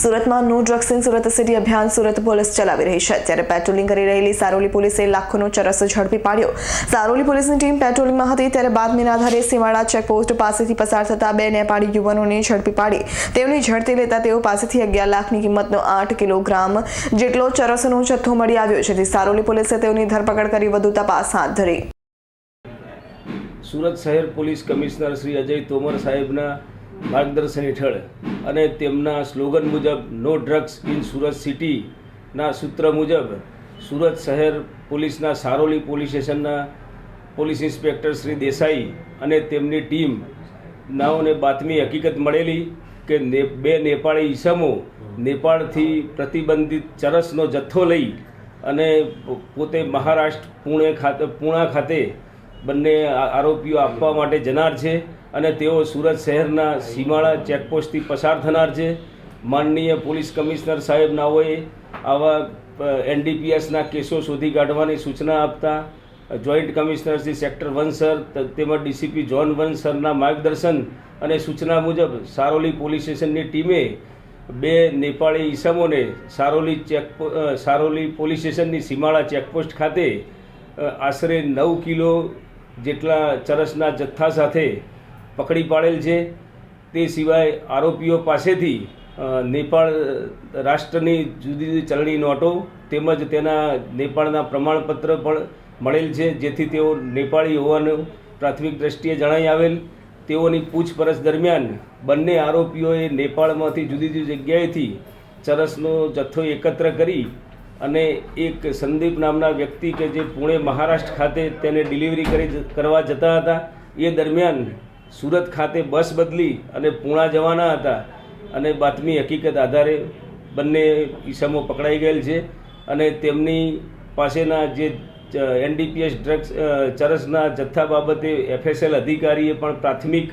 સુરતમાં નો drugs Surat city અભિયાન Surat police ચલાવી રહી છે. ત્યારે પેટ્રોલિંગ કરી રહેલી સારોલી પોલીસે લાખોનો ચરસ ઝડપી પાડ્યો. સારોલી પોલીસની ટીમ પેટ્રોલિંગમાં હતી ત્યારે બાતમીના આધારે સીમાડા ચેકપોસ્ટ પાસેથી પસાર થતા બે નેપાળી યુવાનોને ઝડપી પાડી. તેઓની ઝડપી લેતા તેઓ પાસેથી અગિયાર લાખની કિંમતનો આઠ કિલોગ્રામ જેટલો ચરસનો જથ્થો મળી આવ્યો છે. સારોલી પોલીસે તેઓની ધરપકડ કરી વધુ તપાસ હાથ ધરી. સુરત શહેર પોલીસ કમિશનર શ્રી અજય તોમર સાહેબના માર્ગદર્શન હેઠળ અને તેમના સ્લોગન મુજબ નો ડ્રગ્સ ઇન સુરત સિટીના સૂત્ર મુજબ સુરત શહેર પોલીસના સારોલી પોલીસ સ્ટેશનના પોલીસ ઇન્સ્પેક્ટર શ્રી દેસાઈ અને તેમની ટીમ નાઓને બાતમી હકીકત મળેલી કે બે નેપાળી ઈસમો નેપાળથી પ્રતિબંધિત ચરસનો જથ્થો લઈ અને પોતે મહારાષ્ટ્ર પુણે ખાતે, પૂણા ખાતે બંને આરોપીઓ આપવા માટે જનાર છે અને તેઓ સુરત શહેરના સીમાળા ચેકપોસ્ટથી પસાર થનાર છે. માનનીય પોલીસ કમિશનર સાહેબ નાઓએ આવા એનડીપીએસના કેસો શોધી કાઢવાની સૂચના આપતા joint commissioner Shri sector one sir તેમજ ડીસીપી જોન વન સરના માર્ગદર્શન અને સૂચના મુજબ સારોલી પોલીસ સ્ટેશનની ટીમે બે નેપાળી ઈસમોને સારોલી ચેક સારોલી પોલીસ સ્ટેશનની સીમાળા ચેકપોસ્ટ ખાતે આશરે નવ કિલો જેટલા ચરસના જથ્થા સાથે પકડી પાડેલ છે, તે સિવાય આરોપીઓ પાસેથી નેપાળ રાષ્ટ્રની જુદી જુદી ચલણી નોટો તેમજ તેના નેપાળના પ્રમાણપત્ર પણ મળેલ છે, જેથી તેઓ નેપાળી હોવાનું પ્રાથમિક દ્રષ્ટિએ જણાઈ આવેલ. તેઓની પૂછપરછ દરમિયાન બંને આરોપીઓએ નેપાળમાંથી જુદી જુદી જગ્યાએથી ચરસનો જથ્થો એકત્ર કરી અને એક સંદીપ નામના વ્યક્તિ કે જે પુણે, મહારાષ્ટ્ર ખાતે તેને ડિલિવરી કરી કરવા જતા હતા. એ દરમિયાન સુરત ખાતે બસ બદલી અને પૂણા જવાના હતા. અને બાતમી હકીકત આધારે બંને ઈસમો પકડાઈ ગયેલ છે અને તેમની પાસેના જે એનડીપીએસ ડ્રગ્સ ચરસના જથ્થા બાબતે એફએસએલ અધિકારીએ પણ પ્રાથમિક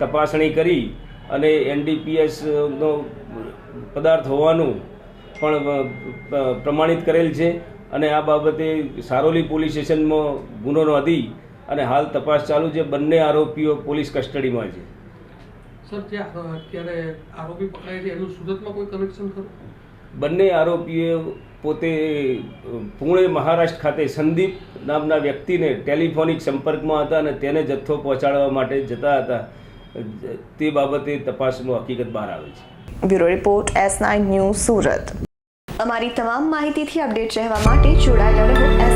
તપાસણી કરી અને એનડીપીએસનો પદાર્થ હોવાનું પણ પ્રમાણિત કરેલ છે અને આ બાબતે સારોલી પોલીસ સ્ટેશનમાં ગુનો નોંધી અને હાલ તપાસ ચાલુ છે. બંને આરોપીઓ પોલીસ કસ્ટડીમાં છે. સર જે અત્યારે આરોપી પકડાય છે એનું સુરતમાં કોઈ કનેક્શન ખરું? બંને આરોપીઓ પોતે પુણે મહારાષ્ટ્ર ખાતે સંદીપ નામના વ્યક્તિને ટેલિફોનિક સંપર્કમાં હતા અને તેને જથ્થો પહોંચાડવા માટે જતા હતા. તે બાબતે તપાસનો હકીકત બહાર આવે છે. Bureau report S nine news Surat. અમારી તમામ માહિતીથી અપડેટ રહેવા માટે જોડાયેલા રહો એસ